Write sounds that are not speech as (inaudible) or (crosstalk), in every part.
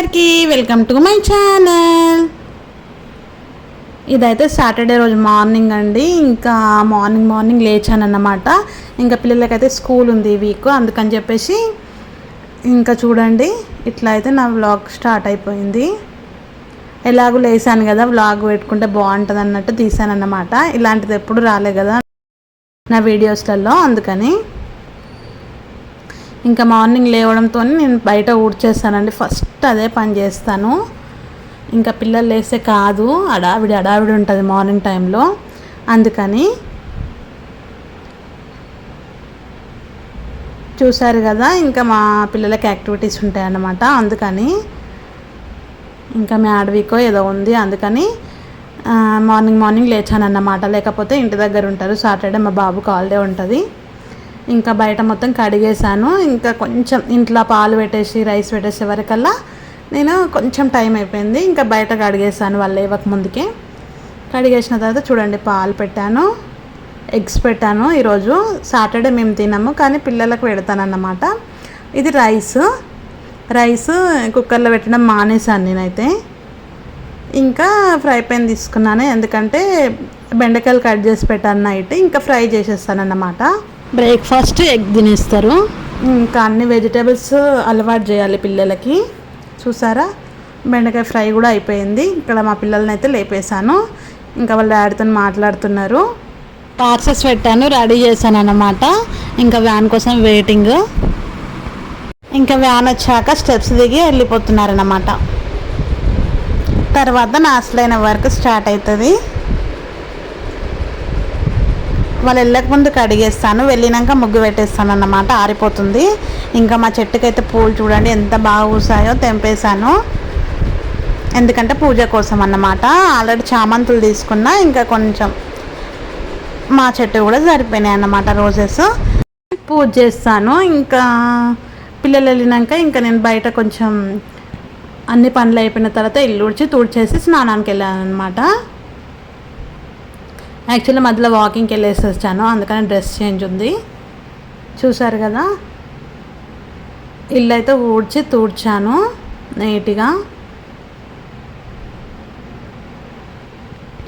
అందరికీ welcome to my channel. ఇదైతే Saturday రోజు మార్నింగ్ అండి. ఇంకా మార్నింగ్ మార్నింగ్ లేచాను అన్నమాట ఇంకా పిల్లలకైతే స్కూల్ ఉంది ఈ వీక్ అందుకని చెప్పేసి ఇంకా చూడండి ఇట్లా అయితే నా వ్లాగ్ స్టార్ట్ అయిపోయింది. ఎలాగో లేసాను కదా వ్లాగ్ పెట్టుకుంటే బాగుంటుంది అన్నట్టు తీసాను అన్నమాట ఇలాంటిది ఎప్పుడు రాలే కదా నా వీడియోస్లలో అందుకని ఇంకా మార్నింగ్ లేవడంతో నేను బయట ఊడ్చేస్తానండి. ఫస్ట్ అదే పని చేస్తాను. ఇంకా పిల్లలు లేస్తే కాదు అడావిడి అడావిడి ఉంటుంది మార్నింగ్ టైంలో. అందుకని చూసారు కదా ఇంకా మా పిల్లలకి యాక్టివిటీస్ ఉంటాయన్నమాట. అందుకని ఇంకా మ్యాడ్ వీకో ఏదో ఉంది. అందుకని మార్నింగ్ మార్నింగ్ లేచానన్నమాట. లేకపోతే ఇంటి దగ్గర ఉంటారు. సాటర్డే మా బాబు హాలిడే ఉంటుంది. ఇంకా బయట మొత్తం కడిగేసాను ఇంకా కొంచెం ఇంట్లో పాలు పెట్టేసి రైస్ పెట్టేసే వరకల్లా నేను కొంచెం టైం అయిపోయింది. ఇంకా బయట కడిగేసాను వాళ్ళు లేవక ముందుకే. కడిగేసిన తర్వాత చూడండి పాలు పెట్టాను ఎగ్స్ పెట్టాను. ఈరోజు సాటర్డే మేము తినాము కానీ పిల్లలకు పెడతానన్నమాట. ఇది రైస్. రైస్ కుక్కర్లో పెట్టడం మానేసాను నేనైతే. ఇంకా ఫ్రై పాన్ తీసుకున్నాను ఎందుకంటే బెండకాయలు కట్ చేసి పెట్టాను నైట్. ఇంకా ఫ్రై చేసేస్తాను అన్నమాట బ్రేక్ఫాస్ట్ ఎగ్ తినేస్తారు. ఇంకా అన్ని వెజిటేబుల్స్ అలవాటు చేయాలి పిల్లలకి. చూసారా? బెండకాయ ఫ్రై కూడా అయిపోయింది. ఇక్కడ మా పిల్లల్ని అయితే లేపేశాను. ఇంకా వాళ్ళ డాడీతో మాట్లాడుతున్నారు. పార్సెస్ పెట్టాను రెడీ చేశాను అన్నమాట. ఇంకా వ్యాన్ కోసం వెయిటింగ్. ఇంకా వ్యాన్ వచ్చాక స్టెప్స్ దిగి వెళ్ళిపోతున్నారన్నమాట. తర్వాత నా అసలైన వర్క్ స్టార్ట్ అవుతుంది వాళ్ళు వెళ్ళక ముందు కడిగేస్తాను వెళ్ళినాక ముగ్గు పెట్టేస్తాను అన్నమాట ఆరిపోతుంది. ఇంకా మా చెట్టుకైతే పూలు చూడండి ఎంత బాగా పూసాయో తెంపేశాను. ఎందుకంటే పూజ కోసం అన్నమాట ఆల్రెడీ చామంతులు తీసుకున్నా ఇంకా కొంచెం మా చెట్టు కూడా సరిపోయినాయి అన్నమాట రోజెస్ పూజ చేస్తాను. ఇంకా పిల్లలు వెళ్ళినాక ఇంకా నేను బయట కొంచెం అన్ని పనులు అయిపోయిన తర్వాత ఇల్లు ఉడిచి తుడిచేసి స్నానానికి వెళ్ళాను అనమాట యాక్చువల్లీ మధ్యలో వాకింగ్కి వెళ్ళేసి వచ్చాను. అందుకని డ్రెస్ చేంజ్ ఉంది. చూసారు కదా? ఇల్లు అయితే ఊడ్చి తూడ్చాను నీట్గా.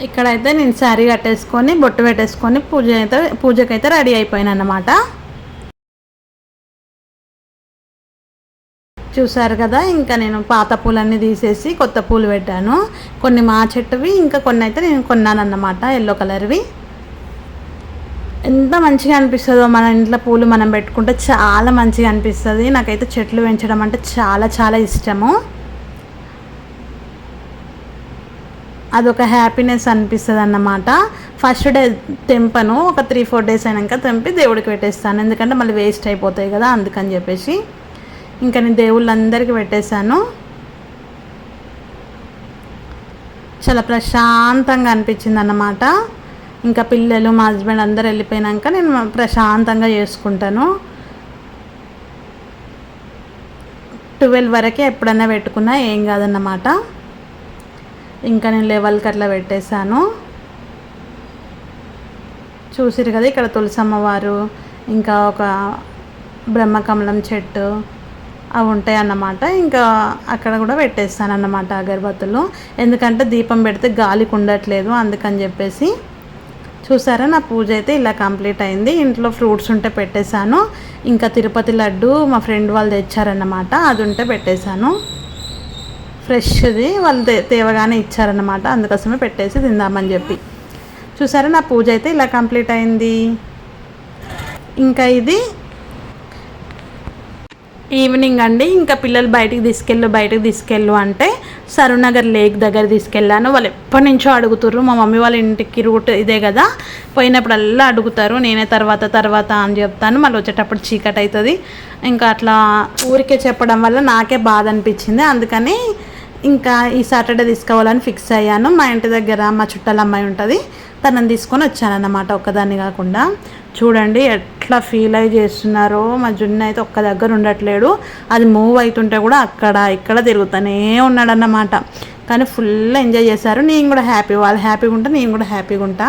ఇక్కడైతే నేను శారీ కట్టేసుకొని బొట్టు పెట్టేసుకొని పూజ అయితే పూజకైతే రెడీ అయిపోయాను అన్నమాట చూసారు కదా ఇంకా నేను పాత పూలన్నీ తీసేసి కొత్త పూలు పెట్టాను. కొన్ని మా చెట్టువి ఇంకా కొన్ని అయితే నేను కొన్నాను అన్నమాట ఎల్లో కలర్వి ఎంత మంచిగా అనిపిస్తుందో మన ఇంట్లో పూలు మనం పెట్టుకుంటే చాలా మంచిగా అనిపిస్తుంది. నాకైతే చెట్లు పెంచడం అంటే చాలా చాలా ఇష్టము. అదొక హ్యాపీనెస్ అనిపిస్తుంది అన్నమాట ఫస్ట్ డే తెంపను ఒక త్రీ ఫోర్ డేస్ అయినాక తెంపి దేవుడికి పెట్టేస్తాను. ఎందుకంటే మళ్ళీ వేస్ట్ అయిపోతాయి కదా అందుకని చెప్పేసి. ఇంకా నేను దేవుళ్ళందరికీ పెట్టేశాను. చాలా ప్రశాంతంగా అనిపించింది అన్నమాట ఇంకా పిల్లలు మా హస్బెండ్ అందరు వెళ్ళిపోయినాక నేను ప్రశాంతంగా చేసుకుంటాను. ట్వెల్వ్ వరకే ఎప్పుడైనా పెట్టుకున్నా ఏం కాదన్నమాట. ఇంకా నేను లెవెల్కి అట్లా పెట్టేశాను. చూసిరు కదా ఇక్కడ తులసమ్మవారు ఇంకా ఒక బ్రహ్మకమలం చెట్టు అవి ఉంటాయి అన్నమాట ఇంకా అక్కడ కూడా పెట్టేస్తాను అన్నమాట అగరబత్తులు. ఎందుకంటే దీపం పెడితే గాలికి ఉండట్లేదు అందుకని చెప్పేసి. చూసారా నా పూజ అయితే ఇలా కంప్లీట్ అయింది. ఇంట్లో ఫ్రూట్స్ ఉంటే పెట్టేశాను. ఇంకా తిరుపతి లడ్డు మా ఫ్రెండ్ వాళ్ళు తెచ్చారన్నమాట అది ఉంటే పెట్టేశాను. ఫ్రెష్ది వాళ్ళు తే తేవగానే ఇచ్చారన్నమాట అందుకోసమే పెట్టేసి తిందామని చెప్పి. చూసారా నా పూజ అయితే ఇలా కంప్లీట్ అయింది. ఇంకా ఇది ఈవినింగ్ అండి. ఇంకా పిల్లలు బయటికి తీసుకెళ్ళు బయటకు తీసుకెళ్ళు అంటే సరునగర్ లేక్ దగ్గర తీసుకెళ్ళాను. వాళ్ళు ఎప్పటి నుంచో అడుగుతుర్రు మా మమ్మీ వాళ్ళ ఇంటికి రూట్ ఇదే కదా పోయినప్పుడల్లా అడుగుతారు. నేనే తర్వాత తర్వాత అని చెప్తాను. మళ్ళీ వచ్చేటప్పుడు చీకటి అవుతుంది ఇంకా అట్లా ఊరికే చెప్పడం వల్ల నాకే బాధ అనిపించింది. అందుకని ఇంకా ఈ సాటర్డే తీసుకోవాలని ఫిక్స్ అయ్యాను. మా ఇంటి దగ్గర మా చుట్టాల అమ్మాయి ఉంటుంది. తనని తీసుకొని వచ్చానన్నమాట ఒక్కదాన్ని కాకుండా. చూడండి ఎట్లా ఫీల్ అయి చేస్తున్నారో. మా జున్ను అయితే ఒక్క దగ్గర ఉండట్లేడు. అది మూవ్ అవుతుంటే కూడా అక్కడ ఇక్కడ తిరుగుతూనే ఉన్నాడన్నమాట. కానీ ఫుల్ ఎంజాయ్ చేశారు. నేను కూడా హ్యాపీ వాళ్ళు హ్యాపీగా ఉంటా నేను కూడా హ్యాపీగా ఉంటా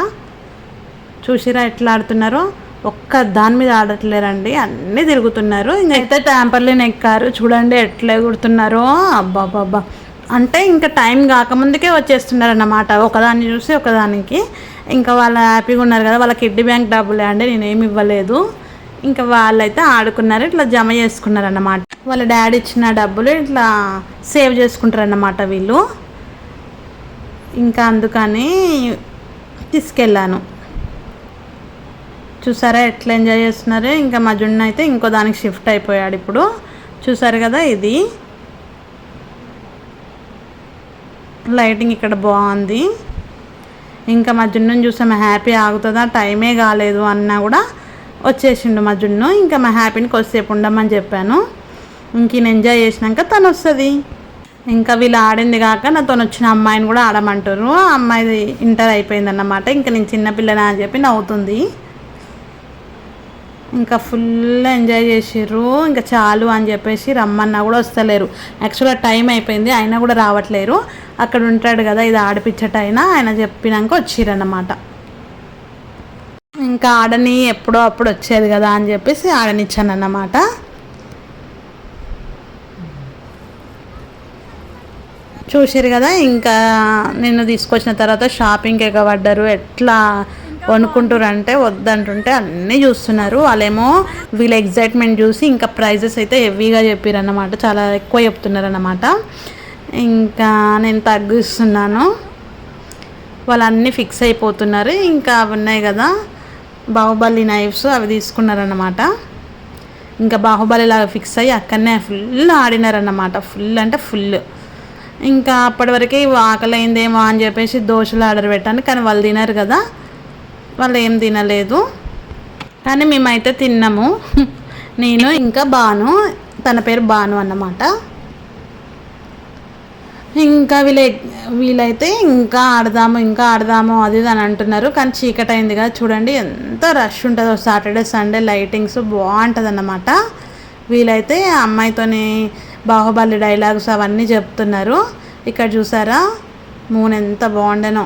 చూసిరా ఎట్లా ఆడుతున్నారో. ఒక్క దాని మీద ఆడట్లేరండి. అన్నీ తిరుగుతున్నారు. ఇంకైతే ట్యాంపర్లీని ఎక్కారు. చూడండి ఎట్లా ఎగురుతున్నారో. అబ్బా బాబా అంటే ఇంకా టైం కాకముందుకే వచ్చేస్తున్నారన్నమాట. ఒకదాన్ని చూసి ఒకదానికి. ఇంకా వాళ్ళు హ్యాపీగా ఉన్నారు కదా వాళ్ళ కిడ్నీ బ్యాంక్ డబ్బులే అండి నేనేమి ఇవ్వలేదు. ఇంకా వాళ్ళైతే ఆడుకున్నారు ఇట్లా జమ చేసుకున్నారు అన్నమాట వాళ్ళ డాడీ ఇచ్చిన డబ్బులు ఇట్లా సేవ్ చేసుకుంటారు అన్నమాట వీళ్ళు. ఇంకా అందుకని తీసుకెళ్ళాను. చూసారా ఎట్లా ఎంజాయ్ చేస్తున్నారు? ఇంకా మా జున్ను అయితే ఇంకో దానికి షిఫ్ట్ అయిపోయాడు ఇప్పుడు. చూసారు కదా ఇది. లైటింగ్ ఇక్కడ బాగుంది. ఇంకా మా జున్నుని చూస్తే మా హ్యాపీ ఆగుతుందా? టైమే కాలేదు అన్నా కూడా వచ్చేసిండు మా జున్ను. ఇంకా మా హ్యాపీని కొద్దిసేపు ఉండమని చెప్పాను. ఇంక ఎంజాయ్ చేసినాక తను వస్తుంది. ఇంకా వీళ్ళు ఆడింది కాక నాతో వచ్చిన అమ్మాయిని కూడా ఆడమంటారు. ఆ అమ్మాయిది ఇంటర్ అయిపోయిందన్నమాట. ఇంకా నేను చిన్నపిల్లనా అని చెప్పి నవ్వుతుంది. ఇంకా ఫుల్ ఎంజాయ్ చేసిర్రు. ఇంకా చాలు అని చెప్పేసి రమ్మన్నా కూడా వస్తలేరు. యాక్చువల్గా టైం అయిపోయింది అయినా కూడా రావట్లేరు. అక్కడ ఉంటాడు కదా ఇది ఆడిపించట ఆయన చెప్పినాక వచ్చిరన్నమాట. ఇంకా ఆడని ఎప్పుడో అప్పుడు వచ్చేది కదా అని చెప్పేసి ఆడనిచ్చాను అన్నమాట చూసారు కదా ఇంకా నిన్ను తీసుకొచ్చిన తర్వాత షాపింగ్కి ఎగబడ్డారు. ఎట్లా కొనుక్కుంటారు అంటే వద్దంటుంటే అన్నీ చూస్తున్నారు. వాళ్ళేమో వీళ్ళ ఎగ్జైట్మెంట్ చూసి ఇంకా ప్రైజెస్ అయితే హెవీగా చెప్పారన్నమాట. చాలా ఎక్కువ చెప్తున్నారు అన్నమాట ఇంకా నేను తగ్గిస్తున్నాను. వాళ్ళు అన్నీ ఫిక్స్ అయిపోతున్నారు. ఇంకా అవి ఉన్నాయి కదా బాహుబలి నైఫ్స్ అవి తీసుకున్నారన్నమాట. ఇంకా బాహుబలి లాగా ఫిక్స్ అయ్యి అక్కడనే ఫుల్ ఆడినారన్నమాట. ఫుల్ అంటే ఫుల్ ఇంకా అప్పటి వరకే ఆకలి అయిందేమో అని చెప్పేసి దోశలు ఆర్డర్ పెట్టాను. కానీ వాళ్ళు తినరు కదా. వాళ్ళు ఏం తినలేదు. కానీ మేమైతే తిన్నాము. (laughs) నేను ఇంకా బాను తన పేరు బాను అన్నమాట. ఇంకా వీళ్ళ వీళ్ళైతే ఇంకా ఆడదాము ఇంకా ఆడదాము అది అని అంటున్నారు. కానీ చీకటి అయింది కదా చూడండి ఎంత రష్ ఉంటుందో. సాటర్డే సండే లైటింగ్స్ బాగుంటుంది అన్నమాట. వీళ్ళైతే అమ్మాయితోని బాహుబలి డైలాగ్స్ అవన్నీ చెప్తున్నారు. ఇక్కడ చూసారా? మూన్ ఎంత బాగుండేనో.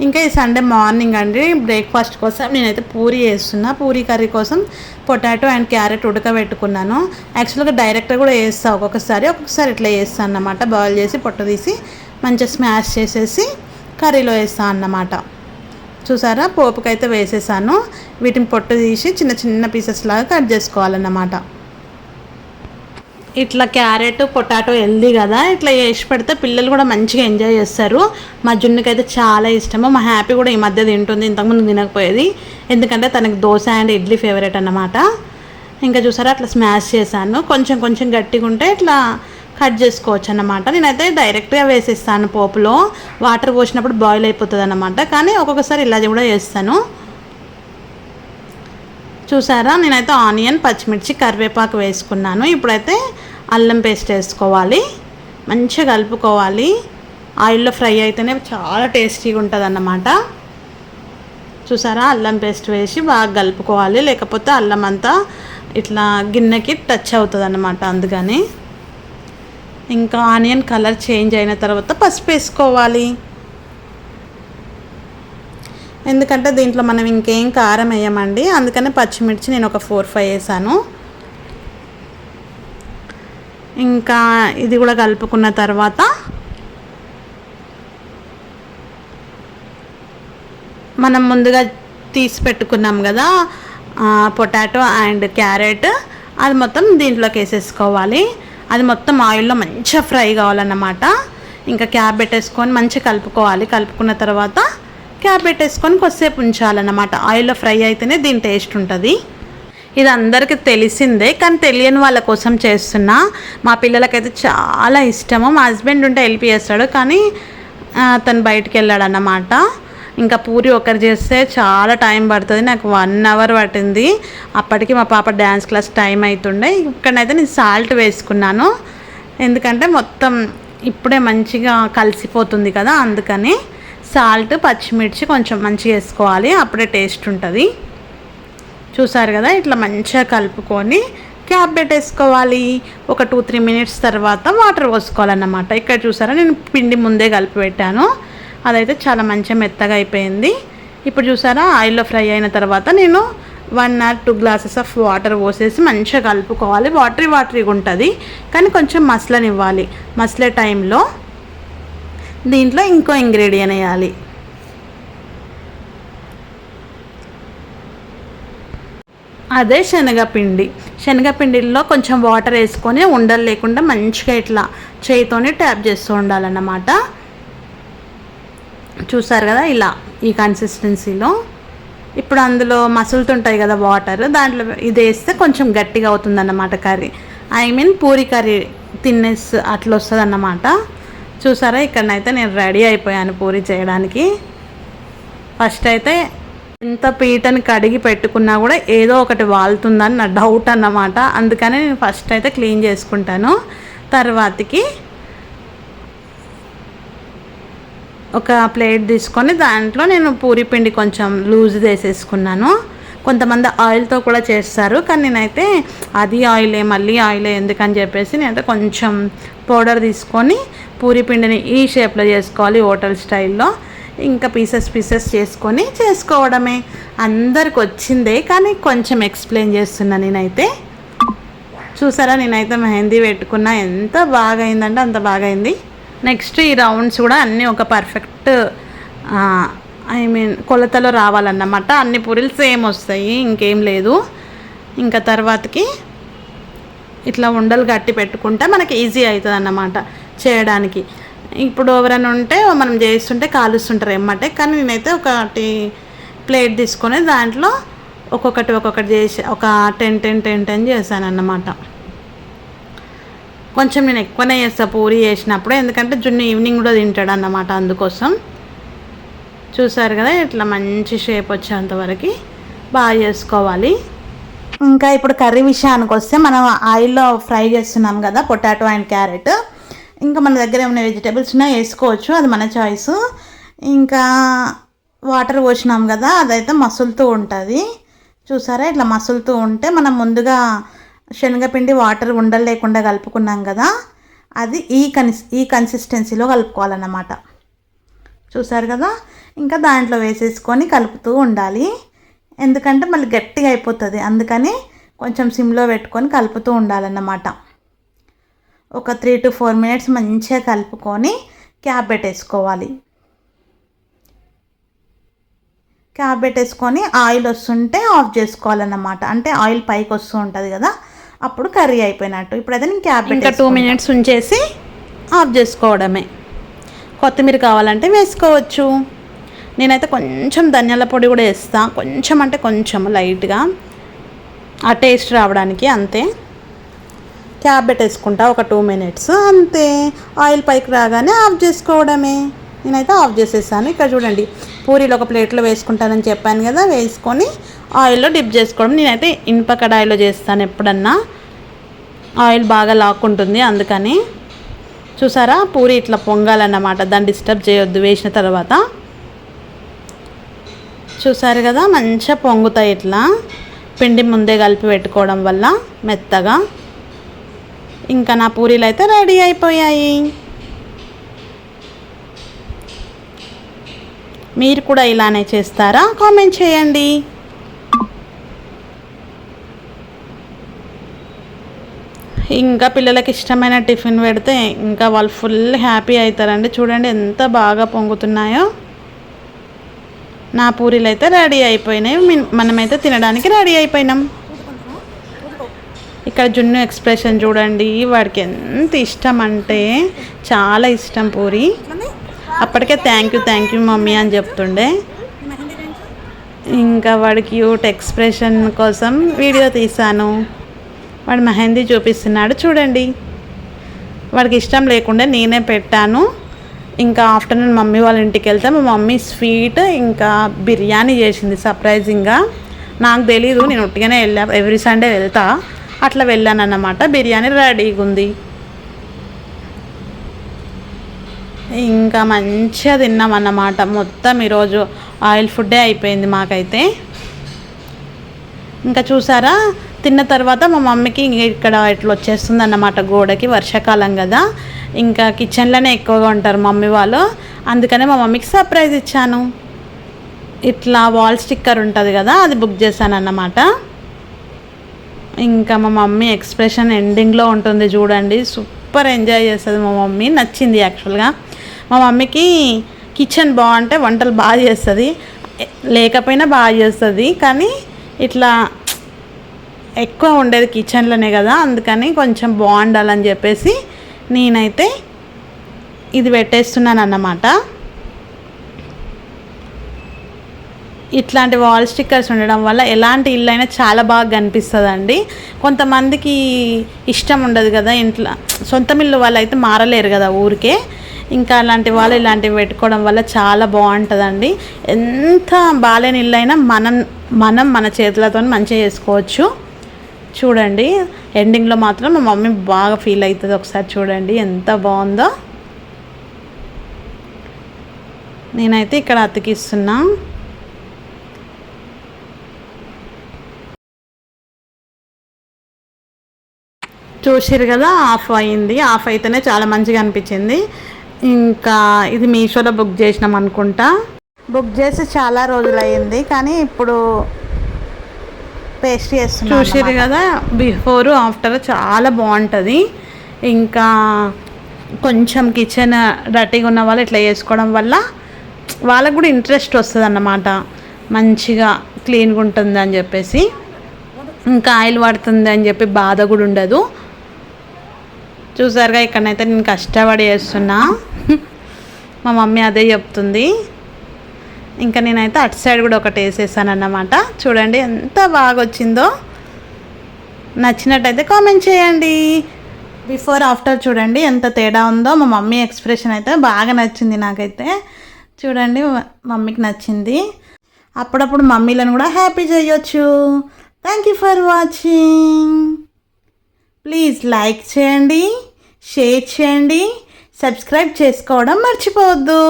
ఇంకా ఈ సండే మార్నింగ్ అండి బ్రేక్ఫాస్ట్ కోసం నేనైతే పూరి వేస్తున్నా పూరి కర్రీ కోసం పొటాటో అండ్ క్యారెట్ ఉడకబెట్టుకున్నాను. యాక్చువల్గా డైరెక్ట్గా కూడా వేస్తా ఒక్కొక్కసారి ఒక్కొక్కసారి ఇట్లా వేస్తాను అన్నమాట. బాయిల్ చేసి పొట్ట తీసి మంచిగా స్మాష్ చేసేసి కర్రీలో వేస్తాను అన్నమాట. చూసారా? పోపుకైతే వేసేసాను. వీటిని పొట్టు తీసి చిన్న చిన్న పీసెస్ లాగా కట్ చేసుకోవాలన్నమాట. ఇట్లా క్యారెట్ పొటాటో హెల్దీ కదా. ఇట్లా వేసి పెడితే పిల్లలు కూడా మంచిగా ఎంజాయ్ చేస్తారు. మా జున్నుకి అయితే చాలా ఇష్టము. మా హ్యాపీ కూడా ఈ మధ్య తింటుంది. ఇంతకుముందు తినకపోయేది. ఎందుకంటే తనకి దోశ అండ్ ఇడ్లీ ఫేవరెట్ అన్నమాట. ఇంకా చూసారా అట్లా స్మాష్ చేశాను. కొంచెం కొంచెం గట్టిగా ఉంటే ఇట్లా కట్ చేసుకోవచ్చు అన్నమాట. నేనైతే డైరెక్ట్గా వేసేస్తాను పోపులో. వాటర్ పోసినప్పుడు బాయిల్ అయిపోతుంది అనమాట కానీ ఒక్కొక్కసారి ఇలా కూడా చేస్తాను. చూసారా? నేనైతే ఆనియన్ పచ్చిమిర్చి కరివేపాకు వేసుకున్నాను. ఇప్పుడైతే అల్లం పేస్ట్ వేసుకోవాలి. మంచిగా కలుపుకోవాలి. ఆయిల్లో ఫ్రై అయితేనే చాలా టేస్టీగా ఉంటుంది అన్నమాట చూసారా? అల్లం పేస్ట్ వేసి బాగా కలుపుకోవాలి. లేకపోతే అల్లం అంతా ఇట్లా గిన్నెకి టచ్ అవుతుంది అన్నమాట అందుకని. ఇంకా ఆనియన్ కలర్ చేంజ్ అయిన తర్వాత పసుపు వేసుకోవాలి. ఎందుకంటే దీంట్లో మనం ఇంకేం కారం వేయమండి. అందుకనే పచ్చిమిర్చి నేను ఒక ఫోర్ ఫైవ్ వేసాను. ఇంకా ఇది కూడా కలుపుకున్న తర్వాత మనం ముందుగా తీసి పెట్టుకున్నాం కదా పొటాటో అండ్ క్యారెట్. అది మొత్తం దీంట్లోకి వేసేసుకోవాలి. అది మొత్తం ఆయిల్లో మంచిగా ఫ్రై కావాలన్నమాట. ఇంకా క్యాబ్ పెట్టేసుకొని మంచిగా కలుపుకోవాలి. కలుపుకున్న తర్వాత క్యాప్ పెట్టేసుకొని కొద్దిసేపు ఉంచాలన్నమాట. ఆయిల్లో ఫ్రై అయితేనే దీని టేస్ట్ ఉంటుంది. ఇది అందరికీ తెలిసిందే కానీ తెలియని వాళ్ళ కోసం చేస్తున్నా. మా పిల్లలకైతే చాలా ఇష్టము. మా హస్బెండ్ ఉంటే హెల్ప్ చేస్తాడు కానీ తను బయటికి వెళ్ళాడు అన్నమాట ఇంకా పూరి ఒకరు చేస్తే చాలా టైం పడుతుంది నాకు వన్ అవర్ పట్టింది. అప్పటికి మా పాప డ్యాన్స్ క్లాస్ టైం అవుతుండే ఇక్కడైతే నేను సాల్ట్ వేసుకున్నాను. ఎందుకంటే మొత్తం ఇప్పుడే మంచిగా కలిసిపోతుంది కదా అందుకని. సాల్ట్ పచ్చిమిర్చి కొంచెం మంచిగా వేసుకోవాలి. అప్పుడే టేస్ట్ ఉంటుంది. చూసారు కదా ఇట్లా మంచిగా కలుపుకొని క్యాప్ పెట్టేసుకోవాలి. ఒక టూ త్రీ మినిట్స్ తర్వాత వాటర్ పోసుకోవాలన్నమాట. ఇక్కడ చూసారా నేను పిండి ముందే కలిపి పెట్టాను. అదైతే చాలా మంచిగా మెత్తగా అయిపోయింది. ఇప్పుడు చూసారా ఆయిల్లో ఫ్రై అయిన తర్వాత నేను one or two glasses of water పోసేసి మంచిగా కలుపుకోవాలి. వాటరీ వాటరీగా ఉంటుంది. కానీ కొంచెం మసలనివ్వాలి. మసలే టైంలో దీంట్లో ఇంకో ఇంగ్రీడియంట్ వేయాలి. అదే శనగపిండి. శనగపిండిలో కొంచెం వాటర్ వేసుకొని ఉండలు లేకుండా మంచిగా ఇట్లా చేయితోనే ట్యాప్ చేస్తూ ఉండాలన్నమాట. చూసారు కదా ఇలా ఈ కన్సిస్టెన్సీలో. ఇప్పుడు అందులో మసులుతుంటాయి కదా వాటర్ దాంట్లో ఇది వేస్తే కొంచెం గట్టిగా అవుతుందన్నమాట curry. I mean puri curry తినేస్ అట్లా వస్తుంది అన్నమాట చూసారా? ఇక్కడనైతే నేను రెడీ అయిపోయాను పూరి చేయడానికి. ఫస్ట్ అయితే ఎంత పీటని కడిగి పెట్టుకున్నా కూడా ఏదో ఒకటి వాలుతుందని నా డౌట్ అన్నమాట. అందుకని నేను ఫస్ట్ అయితే క్లీన్ చేసుకుంటాను. తర్వాతకి ఒక ప్లేట్ తీసుకొని దాంట్లో నేను పూరి పిండి కొంచెం లూజ్ వేసేసుకున్నాను కొంతమంది ఆయిల్తో కూడా చేస్తారు. కానీ నేనైతే అది ఆయిలే మళ్ళీ ఆయిలే ఎందుకని చెప్పేసి నేనైతే కొంచెం పౌడర్ తీసుకొని పూరి పిండిని ఈ షేప్లో చేసుకోవాలి హోటల్ స్టైల్లో. ఇంకా పీసెస్ పీసెస్ చేసుకొని చేసుకోవడమే. అందరికి వచ్చిందే కానీ కొంచెం ఎక్స్ప్లెయిన్ చేస్తున్నా నేనైతే. చూసారా నేనైతే మెహందీ పెట్టుకున్నా. ఎంత బాగా అయిందంటే అంత బాగా అయింది నెక్స్ట్ ఈ రౌండ్స్ కూడా అన్నీ ఒక పర్ఫెక్ట్ ఐ మీన్ కొలతలో రావాలన్నమాట. అన్ని పూరీలు సేమ్ వస్తాయి ఇంకేం లేదు. ఇంకా తర్వాతకి ఇట్లా ఉండలు గట్టి పెట్టుకుంటే మనకి ఈజీ అవుతుంది అన్నమాట చేయడానికి. ఇప్పుడు ఎవరైనా ఉంటే మనం చేస్తుంటే కాలుస్తుంటారు ఎమ్మటే కానీ నేనైతే ఒకటి ప్లేట్ తీసుకొని దాంట్లో ఒక్కొక్కటి ఒక్కొక్కటి చేసి ఒక టెన్ టెన్ టెన్ టెన్ చేశాను అన్నమాట కొంచెం నేను ఎక్కువనే చేస్తాను పూరి చేసినప్పుడు ఎందుకంటే జున్ను ఈవినింగ్ కూడా తింటాడు అన్నమాట అందుకోసం. చూసారు కదా ఇట్లా మంచి షేప్ వచ్చేంతవరకు బాగా చేసుకోవాలి. ఇంకా ఇప్పుడు కర్రీ విషయానికి వస్తే మనం ఆయిల్లో ఫ్రై చేస్తున్నాం కదా పొటాటో అండ్ క్యారెట్. ఇంకా మన దగ్గర ఏమైనా వెజిటేబుల్స్ ఉన్నా వేసుకోవచ్చు అది మన చాయిస్. ఇంకా వాటర్ పోసినాం కదా అదైతే మసులుతూ ఉంటుంది. చూసారా? ఇట్లా మసులుతూ ఉంటే మనం ముందుగా శనగపిండి వాటర్ ఉండలు లేకుండా కలుపుకున్నాం కదా అది ఈ కన్సి ఈ కన్సిస్టెన్సీలో కలుపుకోవాలన్నమాట. చూసారు కదా? ఇంకా దాంట్లో వేసేసుకొని కలుపుతూ ఉండాలి. ఎందుకంటే మళ్ళీ గట్టిగా అయిపోతుంది. అందుకని కొంచెం సిమ్లో పెట్టుకొని కలుపుతూ ఉండాలన్నమాట. ఒక త్రీ టు ఫోర్ మినిట్స్ మంచిగా కలుపుకొని క్యాప్ పెట్టేసుకోవాలి. క్యాప్ పెట్టేసుకొని ఆయిల్ వస్తుంటే ఆఫ్ చేసుకోవాలన్నమాట. అంటే ఆయిల్ పైకి వస్తూ ఉంటుంది కదా అప్పుడు కర్రీ అయిపోయినట్టు. ఇప్పుడైతే నేను క్యాప్ ఇంకా టూ మినిట్స్ ఉంచేసి ఆఫ్ చేసుకోవడమే. కొత్తిమీర కావాలంటే వేసుకోవచ్చు. నేనైతే కొంచెం ధనియాల పొడి కూడా వేస్తాను కొంచెం అంటే కొంచెం లైట్గా. ఆ టేస్ట్ రావడానికి అంతే. క్యాబ్ పెట్టేసుకుంటా ఒక టూ మినిట్స్. అంతే. ఆయిల్ పైకి రాగానే ఆఫ్ చేసుకోవడమే. నేనైతే ఆఫ్ చేసేసాను. ఇక్కడ చూడండి పూరీలు ఒక ప్లేట్లో వేసుకుంటానని చెప్పాను కదా వేసుకొని ఆయిల్లో డిప్ చేసుకోవడం. నేనైతే ఇనుప కడాయిలో చేస్తాను ఎప్పుడన్నా. ఆయిల్ బాగా లాక్కుంటుంది అందుకని. చూసారా? పూరి ఇట్లా పొంగాలన్నమాట. దాన్ని డిస్టర్బ్ చేయొద్దు వేసిన తర్వాత. చూసారు కదా మంచిగా పొంగుతాయి ఇట్లా. పిండి ముందే కలిపి పెట్టుకోవడం వల్ల మెత్తగా. ఇంకా నా పూరీలు అయితే రెడీ అయిపోయాయి. మీరు కూడా ఇలానే చేస్తారా? కామెంట్ చేయండి. ఇంకా పిల్లలకి ఇష్టమైన టిఫిన్ పెడితే ఇంకా వాళ్ళు ఫుల్ హ్యాపీ అవుతారండి. చూడండి ఎంత బాగా పొంగుతున్నాయో. నా పూరీలు అయితే రెడీ అయిపోయినాయి. మనమైతే తినడానికి రెడీ అయిపోయినాం. ఇక్కడ జున్ను ఎక్స్ప్రెషన్ చూడండి. వాడికి ఎంత ఇష్టం అంటే చాలా ఇష్టం పూరి. అప్పటికే thank you thank you mummy అని చెప్తుండే. ఇంకా వాడి క్యూట్ ఎక్స్ప్రెషన్ కోసం వీడియో తీశాను వాడు మెహందీ చూపిస్తున్నాడు చూడండి. వాడికి ఇష్టం లేకుండా నేనే పెట్టాను. ఇంకా ఆఫ్టర్నూన్ మమ్మీ వాళ్ళ ఇంటికి వెళ్తే మా మమ్మీ స్వీట్ ఇంకా బిర్యానీ చేసింది సర్ప్రైజింగ్గా నాకు తెలీదు నేను ఒట్టిగానే వెళ్ళా ఎవ్రీ సండే వెళ్తా. అట్లా వెళ్ళాను అన్నమాట బిర్యానీ రెడీగా ఉంది. ఇంకా మంచిగా తిన్నాం అన్నమాట మొత్తం ఈరోజు ఆయిల్ ఫుడ్డే అయిపోయింది మాకైతే. ఇంకా చూసారా తిన్న తర్వాత మా మమ్మీకి ఇక్కడ ఇట్లా వచ్చేస్తుంది అన్నమాట గోడకి వర్షాకాలం కదా. ఇంకా కిచెన్లోనే ఎక్కువగా ఉంటారు మమ్మీ వాళ్ళు. అందుకనే మా మమ్మీకి సర్ప్రైజ్ ఇచ్చాను. ఇట్లా వాల్ స్టిక్కర్ ఉంటుంది కదా అది బుక్ చేశాను అన్నమాట ఇంకా మా మమ్మీ ఎక్స్ప్రెషన్ ఎండింగ్లో ఉంటుంది చూడండి. సూపర్ ఎంజాయ్ చేస్తుంది మా మమ్మీ. నచ్చింది యాక్చువల్గా మా మమ్మీకి కిచెన్ బాగుంటే వంటలు బాగా చేస్తుంది. లేకపోయినా బాగా చేస్తుంది. కానీ ఇట్లా ఎక్కువ ఉండేది కిచెన్లోనే కదా అందుకని కొంచెం బాగుండాలని చెప్పేసి నేనైతే ఇది పెట్టేస్తున్నాను అన్నమాట ఇట్లాంటి వాల్ స్టిక్కర్స్ ఉండడం వల్ల ఎలాంటి ఇల్లు అయినా చాలా బాగా కనిపిస్తుందండి. కొంతమందికి ఇష్టం ఉండదు కదా ఇంట్లో సొంత ఇల్లు వాళ్ళు అయితే మారలేరు కదా ఊరికే. ఇంకా అలాంటి వాళ్ళు ఇలాంటివి పెట్టుకోవడం వల్ల చాలా బాగుంటుందండి. ఎంత బాగాలేని ఇల్లు అయినా మనం మనం మన చేతులతో మంచిగా చేసుకోవచ్చు. చూడండి. ఎండింగ్లో మాత్రం మా మమ్మీ బాగా ఫీల్ అవుతుంది. ఒకసారి చూడండి ఎంత బాగుందో. నేనైతే ఇక్కడ అతికిస్తున్నా. చూసిరు కదా ఆఫ్ అయింది. ఆఫ్ అయితేనే చాలా మంచిగా అనిపించింది. ఇంకా ఇది మీషోలో బుక్ చేసినాం అనుకుంటా. బుక్ చేసి చాలా రోజులు అయింది కానీ ఇప్పుడు పేస్ట్ చేస్తున్నాం చూసిరు కదా బిఫోర్ ఆఫ్టర్ చాలా బాగుంటుంది. ఇంకా కొంచెం కిచెన్ డర్టీగా ఉన్న వాళ్ళు ఇట్లా చేసుకోవడం వల్ల వాళ్ళకు కూడా ఇంట్రెస్ట్ వస్తుంది అన్నమాట మంచిగా క్లీన్గా ఉంటుంది అని చెప్పేసి. ఇంకా ఆయిల్ పడుతుంది అని చెప్పి బాధ కూడా ఉండదు. చూసారుగా ఇక్కడనైతే నేను కష్టపడి చేస్తున్నా. మా మమ్మీ అదే చెప్తుంది. ఇంకా నేనైతే అటు సైడ్ కూడా ఒకటి వేసేసానన్నమాట. చూడండి ఎంత బాగా వచ్చిందో నచ్చినట్టయితే కామెంట్ చేయండి. బిఫోర్ ఆఫ్టర్ చూడండి ఎంత తేడా ఉందో. మా మమ్మీ ఎక్స్ప్రెషన్ అయితే బాగా నచ్చింది నాకైతే. చూడండి మమ్మీకి నచ్చింది. అప్పుడప్పుడు మమ్మీలను కూడా హ్యాపీ చేయొచ్చు. Thank you for watching please like చేయండి షేర్ చేయండి సబ్స్క్రైబ్ చేసుకోవడం మర్చిపోవద్దు.